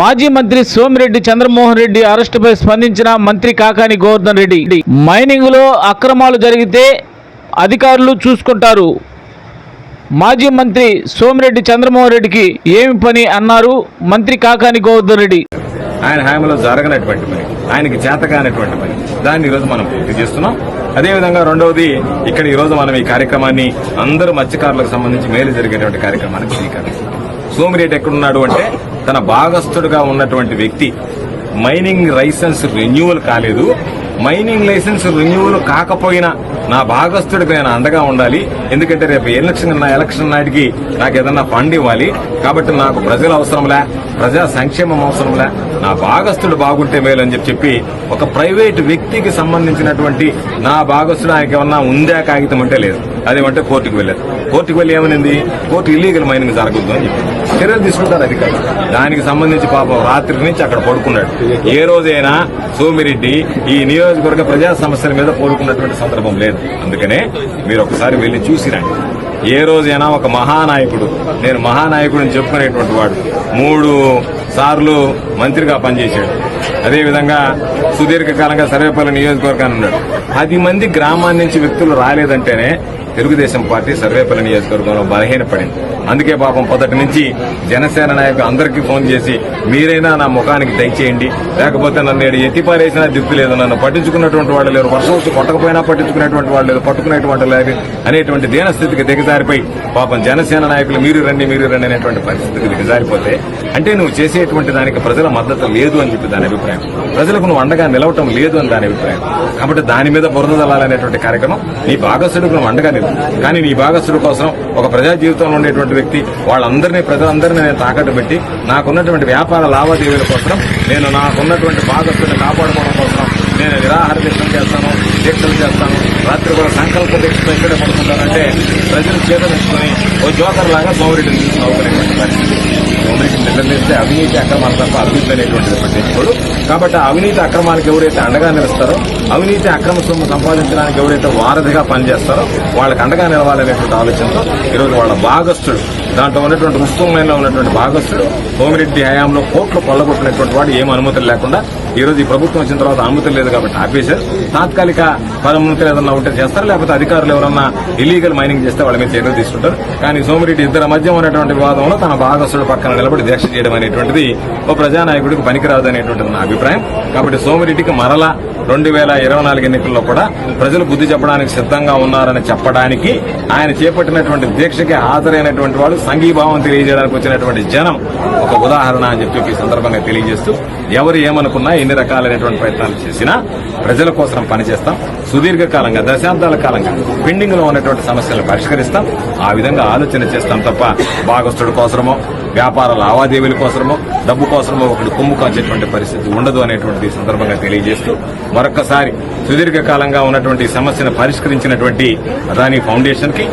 మాజీ మంత్రి సోమిరెడ్డి చంద్రమోహన్ రెడ్డి అరెస్టుపై స్పందించిన మంత్రి కాకాని గోవర్ధన్ రెడ్డి. మైనింగ్లో అక్రమాలు జరిగితే అధికారులు చూసుకుంటారు. మాజీ మంత్రి సోమిరెడ్డి చంద్రమోహన్ రెడ్డికి ఏమి పని అన్నారు మంత్రి కాకాని గోవర్ధన్ రెడ్డి. ఆయన హామీలో జరగనటువంటి పని ఆయనకి చేతకానటువంటి పని. దాన్ని ఈరోజు మనం పూర్తి చేస్తున్నాం. అదేవిధంగా రెండవది ఇక్కడ ఈరోజు రోజు మనం ఈ కార్యక్రమాన్ని అందరూ మత్స్యకారులకు సంబంధించి మేలు జరిగేటువంటి కార్యక్రమానికి శ్రీకారం సోమిరెడ్డి ఎక్కడున్నాడు అంటే తన భాగస్థుడుగా ఉన్నటువంటి వ్యక్తి. మైనింగ్ లైసెన్స్ రెన్యువల్ కాలేదు. మైనింగ్ లైసెన్స్ రెన్యువల్ కాకపోయినా నా భాగస్థుడికి నేను అండగా ఉండాలి. ఎందుకంటే రేపు ఎలక్షన్ నా ఎలక్షన్ నాటికి నాకు ఏదన్నా ఫండ్ ఇవ్వాలి. కాబట్టి నాకు ప్రజలు అవసరంలే ప్రజా సంక్షేమం అవసరంలే. నా భాగస్థుడు బాగుంటే మేలు అని చెప్పి చెప్పి ఒక ప్రైవేట్ వ్యక్తికి సంబంధించినటువంటి నా భాగస్థుడు ఆయనకి ఏమన్నా ఉందా కాగితం అంటే లేదు. అదేమంటే కోర్టుకు వెళ్ళారు. కోర్టుకు వెళ్ళి ఏమనింది? కోర్టు ఇల్లీగల్ మైనింగ్ జరగద్దు అని చెప్పి చర్యలు తీసుకుంటారు అధికారులు. దానికి సంబంధించి పాపం రాత్రి నుంచి అక్కడ పడుకున్నాడు. ఏ రోజైనా సోమిరెడ్డి ఈ నియోజకవర్గ ప్రజా సమస్యల మీద పడుకున్నటువంటి సందర్భం లేదు. అందుకనే మీరు ఒకసారి వెళ్ళి చూసిరండి ఏ రోజైనా ఒక మహానాయకుడు నేను మహానాయకుడు అని చెప్పుకునేటువంటి వాడు మూడు సార్లు మంత్రిగా పనిచేశాడు. అదేవిధంగా సుదీర్ఘకాలంగా సర్వేపల్లి నియోజకవర్గాన్ని ఉన్నాడు. పది మంది గ్రామాల నుంచి వ్యక్తులు రాలేదంటేనే తెలుగుదేశం పార్టీ సర్వేపల్లి నియోజకవర్గంలో బలహీనపడింది. అందుకే పాపం పొదటి నుంచి జనసేన నాయకులు అందరికీ ఫోన్ చేసి మీరైనా నా ముఖానికి దయచేయండి. లేకపోతే నన్ను ఈడ ఎత్తిపారేసినా దిక్కు లేదు. నన్ను పట్టించుకున్నటువంటి వాళ్ళు లేరు. వర్షం వచ్చి కొట్టకపోయినా పట్టించుకునేటువంటి వాళ్ళు లేరు. పట్టుకునేటువంటి లేదు అనేటువంటి దీనస్థితికి దిగజారిపోయి పాపం జనసేన నాయకులు మీరు రండి మీరు రండి అనేటువంటి పరిస్థితికి దిగజారిపోతే అంటే నువ్వు చేసేటువంటి దానికి ప్రజల మద్దతు లేదు అని చెప్పి దాని అభిప్రాయం. ప్రజలకు నువ్వు అండగా నిలవటం లేదు అని దాని అభిప్రాయం. కాబట్టి దాని మీద బురద జల్లాలనేటువంటి కార్యక్రమం నీ భాగస్థుడికి నువ్వు అండగా నిలు కానీ నీ భాగస్థుడి కోసం ఒక ప్రజా జీవితంలో ఉండేటువంటి వ్యక్తి వాళ్ళందరినీ ప్రజలందరినీ నేను తాకట్టు పెట్టి నాకున్నటువంటి వ్యాపార లావాదేవీల కోసం నేను నాకున్నటువంటి భాగస్థుడిని కాపాడుకోవడం కోసం నేను నిరాహార దీక్షలు చేస్తాను దీక్షలు చేస్తాను రాత్రి కూడా సంకల్ప దీక్షతో ఇక్కడే పడుకుంటానంటే ప్రజలు చేతనిచ్చుకొని ఓ జోకర్ లాగా సౌకర్యం సౌకర్యం పరిస్థితి సోమరెడ్డిని అవినీతి అక్రమాలు తప్ప అభివృద్ధి అనేటువంటిది పట్టించుకోడు కాబట్టి అవినీతి అక్రమాలకు ఎవరైతే అండగా నిలుస్తారో అవినీతి అక్రమ సొమ్ము సంపాదించడానికి ఎవరైతే వారధిగా పనిచేస్తారో వాళ్ళకి అండగా నిలవాలనేటువంటి ఆలోచనతో ఈరోజు వాళ్ళ భాగస్థుడు దాంట్లో ఉన్నటువంటి ముస్లింలైన ఉన్నటువంటి భాగస్థుడు సోమిరెడ్డి హయాంలో కోట్లు కొల్లగొట్టినటువంటి వాడు ఏం అనుమతులు లేకుండా ఈ రోజు ఈ ప్రభుత్వం వచ్చిన తర్వాత అనుమతులు లేదు కాబట్టి ఆపేశారు. తాత్కాలిక అనుమతులు ఏదన్నా ఉంటే చేస్తారు? లేకపోతే అధికారులు ఎవరన్నా ఇల్లీగల్ మైనింగ్ చేస్తే వాళ్ళ మీద చర్యలు తీసుకుంటారు. కానీ సోమిరెడ్డి ఇద్దరు మధ్య ఉన్నటువంటి వివాదంలో తన భాగస్థుడు పక్కన నిలబడి దీక్ష చేయడం అనేటువంటిది ఓ ప్రజానాయకుడికి పనికిరాదు అనేటువంటిది నా అభిప్రాయం. కాబట్టి సోమిరెడ్డికి మరలా రెండు వేల ఇరవై నాలుగు ఎన్నికల్లో కూడా ప్రజలు బుద్ధి చెప్పడానికి సిద్ధంగా ఉన్నారని చెప్పడానికి ఆయన చేపట్టినటువంటి దీక్షకి హాజరైనటువంటి వాళ్ళు సంఘీభావం తెలియజేయడానికి వచ్చినటువంటి జనం ఒక ఉదాహరణ అని చెప్పి ఈ సందర్భంగా తెలియజేస్తూ ఎవరు ఏమనుకున్నా ఎన్ని రకాలైనటువంటి ప్రయత్నాలు చేసినా ప్రజల కోసం పనిచేస్తాం. సుదీర్ఘకాలంగా దశాబ్దాల కాలంగా పెండింగ్లో ఉన్నటువంటి సమస్యలను పరిష్కరిస్తాం. ఆ విధంగా ఆలోచన చేస్తాం తప్ప భాగస్థుడి కోసమో వ్యాపార లావాదేవీల కోసమో డబ్బు కోసమో ఒకటి కొమ్ము కాచేటువంటి పరిస్థితి ఉండదు అనేటువంటి సందర్భంగా తెలియజేస్తూ మరొకసారి సుదీర్ఘకాలంగా ఉన్నటువంటి సమస్యను పరిష్కరించినటువంటి అదానీ ఫౌండేషన్కి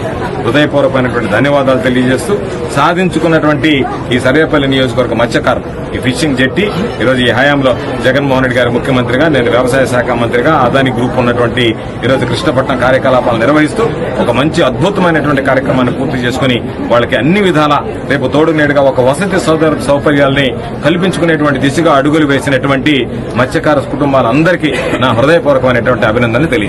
హృదయపూర్వకమైనటువంటి ధన్యవాదాలు తెలియజేస్తూ సాధించుకున్నటువంటి ఈ సర్వేపల్లి నియోజకవర్గ మత్స్యకారు ఈ ఫిషింగ్ జెట్టి ఈరోజు ఈ హయాంలో జగన్మోహన్ రెడ్డి గారు ముఖ్యమంత్రిగా నేను వ్యవసాయ శాఖ మంత్రిగా అదాని గ్రూప్ ఉన్నటువంటి ఈరోజు కృష్ణపట్నం కార్యకలాపాలు నిర్వహిస్తూ ఒక మంచి అద్భుతమైనటువంటి కార్యక్రమాన్ని పూర్తి చేసుకుని వాళ్ళకి అన్ని విధాల రేపు తోడు నేడుగా ఒక వసతి సౌకర్యాల్ని కల్పించుకునేటువంటి దిశగా అడుగులు వేసినటువంటి మత్స్యకార కుటుంబాలందరికీ నా హృదయపూర్వకమైనటువంటి అభినందనలు తెలియజేస్తాను